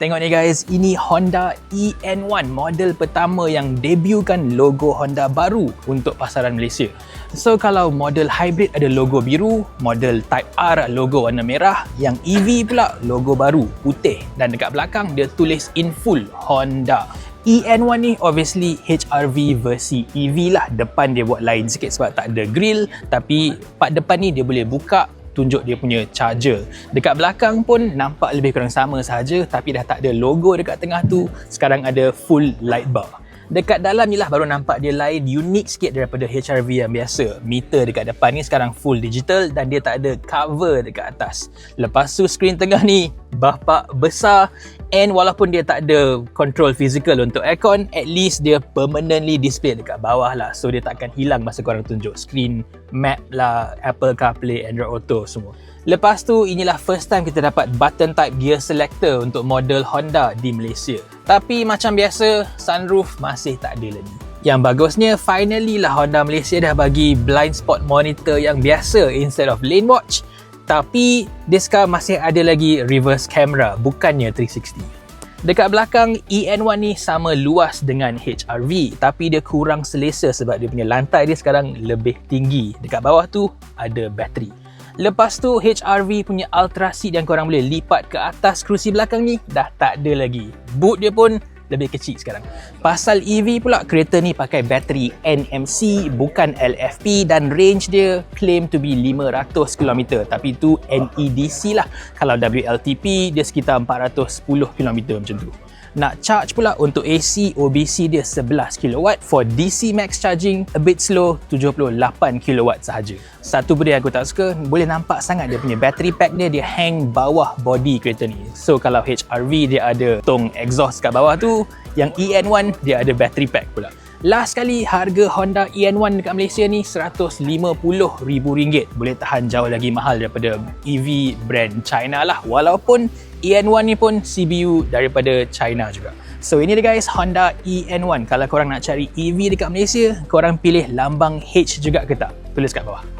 Tengok ni guys, ini Honda EN1 model pertama yang debutkan logo Honda baru untuk pasaran Malaysia. So kalau model hybrid ada logo biru, model Type R logo warna merah, yang EV pula logo baru putih dan dekat belakang dia tulis in full Honda. EN1 ni obviously HRV versi EV lah. Depan dia buat lain sikit sebab tak ada grill tapi part depan ni dia boleh buka tunjuk dia punya charger. Dekat belakang pun nampak lebih kurang sama sahaja tapi dah tak ada logo dekat tengah tu. Sekarang ada full light bar. Dekat dalam ni lah baru nampak dia lain unik sikit daripada HRV yang biasa. Meter dekat depan ni sekarang full digital dan dia tak ada cover dekat atas. Lepas tu skrin tengah ni bapak besar and walaupun dia tak ada control physical untuk aircon, at least dia permanently display dekat bawah lah. So dia tak akan hilang masa korang tunjuk screen map lah, Apple CarPlay, Android Auto semua. Lepas tu inilah first time kita dapat button type gear selector untuk model Honda di Malaysia. Tapi macam biasa, sunroof masih tak ada lagi. Yang bagusnya, finally lah Honda Malaysia dah bagi blind spot monitor yang biasa instead of lane watch. Tapi dia sekarang masih ada lagi reverse camera, bukannya 360. Dekat belakang, EN1 ni sama luas dengan HRV tapi dia kurang selesa sebab dia punya lantai dia sekarang lebih tinggi. Dekat bawah tu ada bateri. Lepas tu HRV punya Ultra Seat yang korang boleh lipat ke atas kerusi belakang ni dah tak ada lagi. Boot dia pun lebih kecil sekarang. Pasal EV pula kereta ni pakai bateri NMC bukan LFP dan range dia claim to be 500 km tapi tu NEDC lah. Kalau WLTP dia sekitar 410 km macam tu. Nak charge pula untuk AC OBC dia 11 kW for DC max charging a bit slow 78 kW sahaja. Satu benda yang aku tak suka boleh nampak sangat dia punya battery pack dia dia hang bawah body kereta ni. So kalau HRV dia ada tong exhaust kat bawah tu, yang EN1 dia ada battery pack pula. Last kali harga Honda EN1 dekat Malaysia ni RM150,000. Boleh tahan jauh lagi mahal daripada EV brand China lah. Walaupun EN1 ni pun CBU daripada China juga. So ini dia guys Honda EN1. Kalau korang nak cari EV dekat Malaysia, korang pilih lambang H juga ke tak? Tulis kat bawah.